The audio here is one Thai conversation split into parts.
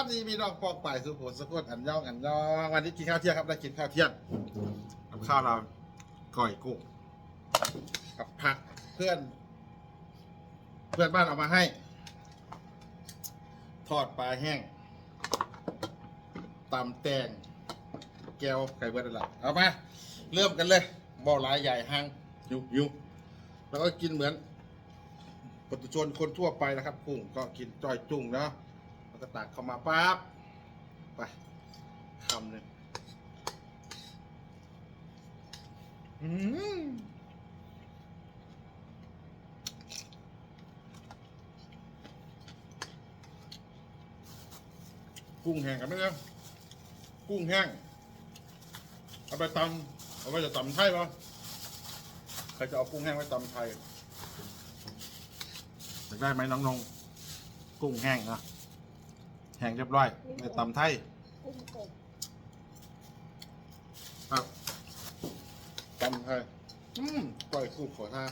วัสดีพี่น้องปอกป่ายสุโขสกุลอันย่องอันย่องวันนี้กินข้าวเที่ยงครับได้กินข้าวเที่ยงกับข้าวเราก่อยกุ้งกับผักเพื่อน เพื่อนบ้านเอามาให้ ทอดปลาแห้งตำแตงแก้วไก่เบิร์ดอะไรเอามาเริ่มกันเลยบ่อหลายใหญ่ห้างยุยุแล้วก็กินเหมือนปุถุชนคนทั่วไปนะครับกุ้งก็กินจอยจุ่งเนาะ แล้วก็ตักเข้ามาปั๊บไปคำหนึ่งอืมกุ้งแห้งกันไหมเนี่ยกุ้งแห้งเอาไปตำเอาไปจะตำไทยปะใครจะเอากุ้งแห้งไว้ตำไทยอยากได้ไหมน้องนงกุ้งแห้งนะ แห้งเรียบร้อยไปตำไทยกุ้งกบครับตำไทยอืมปล่อยกุ้งขอท่า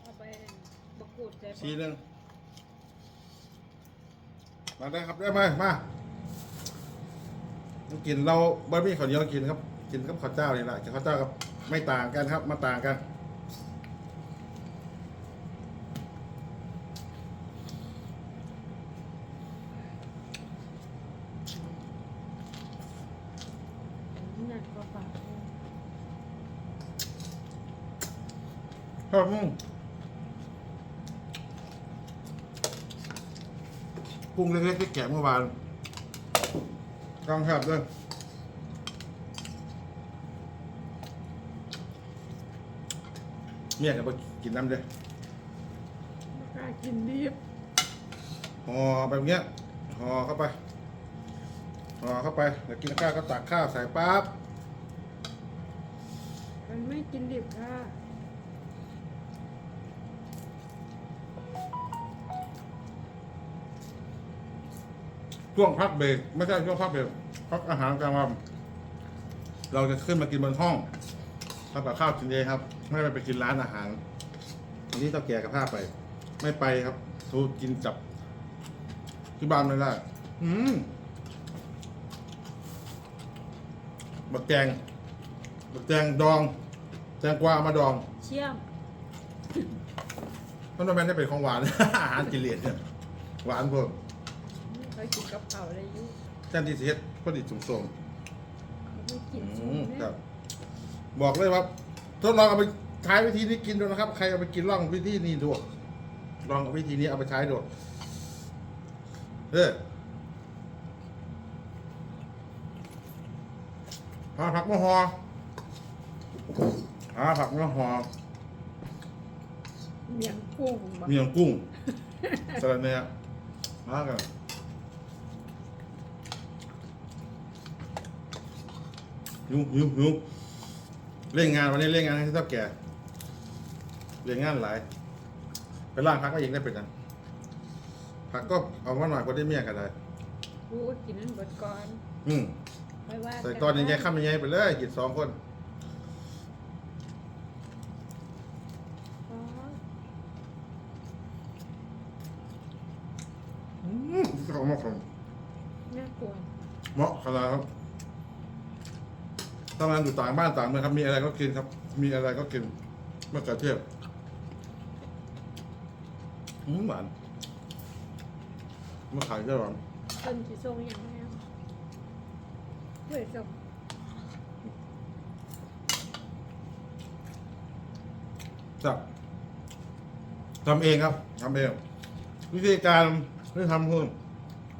เอาไปบะกรูดใส่ทีหนึงมาได้ครับได้ไหมมากินเราบะหมี่ข้าวเหนียวกินครับ กินกับข้าวเจ้านี่แหละกินข้าวเจ้ากับไม่ต่างกันครับ มาต่างกันนั่นก็ฝาก ครับอืมกุ้งเล็กๆที่แกะเมื่อวานกองครับด้วยเมียกับไปกินน้ำเลยไม่กล้ากินดิบห่อแบบเนี้ยห่อเข้าไปห่อเข้าไปเดี๋ยวกินข้าวก็ตักข้าวใส่ปั๊บมันไม่กินดิบค่ะ ช่วงพักเบรกไม่ใช่ช่วงพักเบรกพักอาหารกลางวันเราจะขึ้นมากินบนห้องทำกับข้าวกินเองครับ ไม่ได้ไปกินร้านอาหารอันนี้ต้องแก่กับผ้าไป ไม่ไปครับทูกินจับที่บ้านไม่ได้อืมบักแตงบักแตงดองแตงกวาเอามาดองเชี่ยมมันทำไมได้เป็นของหวาน อาหารกิเลสเนี่ยหวานเพิ่ม เคยกินกับเผาวอะไรอยู่แทนที่จะเฮ็ดพอดีสุ่มเขาไม่กินๆส้อืมมเนี่คยรับบอกเลยว่าทดลองเอาไปใช้วิธีนี้กินดูนะครับ ใครเอาไปกินลองวิธีนี้ดูลองเอาวิธีนี้เอาไปใช้ดูเออหาผักมะฮอหาผักมะฮอเมียงกุ้งบะเมียงกุ้งสลัดเนี่ยมากัน หิวหิวหิวเล่นงานวันนี้เล่นงานให้เท่าแก่เล่นงานหลาย ไปล่างพักก็ยังได้เป็นกันผักก็เอามาหน่อยก็ได้เมียกันเลยกูกินนั่นเบิดก่อนอืมไม่ว่าใส่ตอนยังไงข้ามยังไงไปเลยกินสองคนอ๋ออืมเขาเหมาะครับน่ากลัวเหมาะขนาดครับ ทำงานอยู่ต่างบ้านต่างเมืองครับ มีอะไรก็กินครับ มีอะไรก็กินมะเขือเทศอืมหวานมะขามก็หวานต้นสีส้มอย่างนี้เฮ้ยส้มจับทำเองครับทำเอง วิธีการที่ทำคือ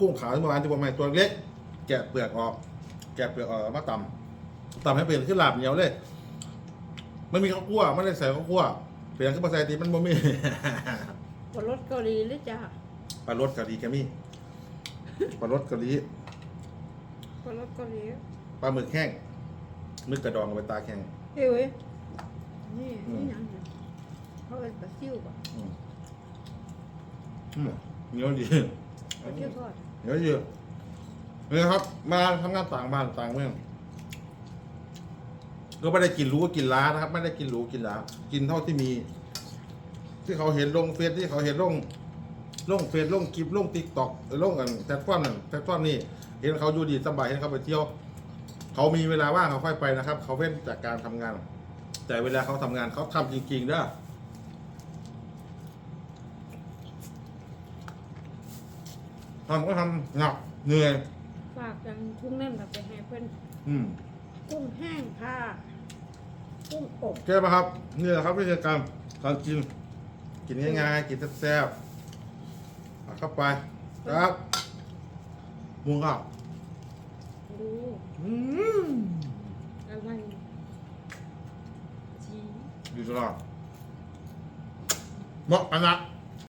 กุ้งขาวที่เมื่อวานที่ผมให้ตัวเล็ก แกะเปลือกออก แกะเปลือกออกแล้วมาตำ ตำให้เป็นขึ้นหลาบเหนียวเลยไม่มีข้าวคั่วไม่ได้ใส่ข้าวคั่วเปลี่ยนขึ้นมาใส่ตีมันบ่มี บนรถเกาหลีหรือจ้าปลารสกะหรี่แกมี่ปลารสกะหรี่บนรถเกาหลีปลาหมึกแห้งหมึกกระดองเอาไปตากแห้งเฮ้ยเว้ยนี่อืม นี่หยังเนี่ยเขาเป็นปลาซิวป่ะอืมอืมเหนียวดีปลาซิวทอดเหนียวดีนี่ครับ มาทำงานต่างบ้านต่างเมือง ก็ไม่ได้กินรู้ก็กินล้านะครับ ไม่ได้กินหรูกินหลากินเท่าที่มี ที่เขาเห็นลงเฟซที่เขาเห็นลงลงเฟซลงคลิปลงติ๊กต็อกลงกันแพลตฟอร์มนั่นแพลตฟอร์มนี่เห็นเขาอยู่ดีสบายเห็นเขาไปเที่ยว เขามีเวลาว่างเขาค่อยไปนะครับ เขาเว้นจากการทำงาน แต่เวลาเขาทำงานเขาทำจริงๆเด้อทำก็ทำหนักเหนื่อย ฝากจังทุ่งนั่นแบบไปให้เพื่อนอืมกุ้งแห้งค่ะ กุ้งอบใช่ปะครับ นี่แหละครับวิธีการการกิน กินง่ายๆกินแซ่บๆเอาเข้าไปครับหมุงอะดูอืมอะไรจีดีตลอดเหมาะกันนะ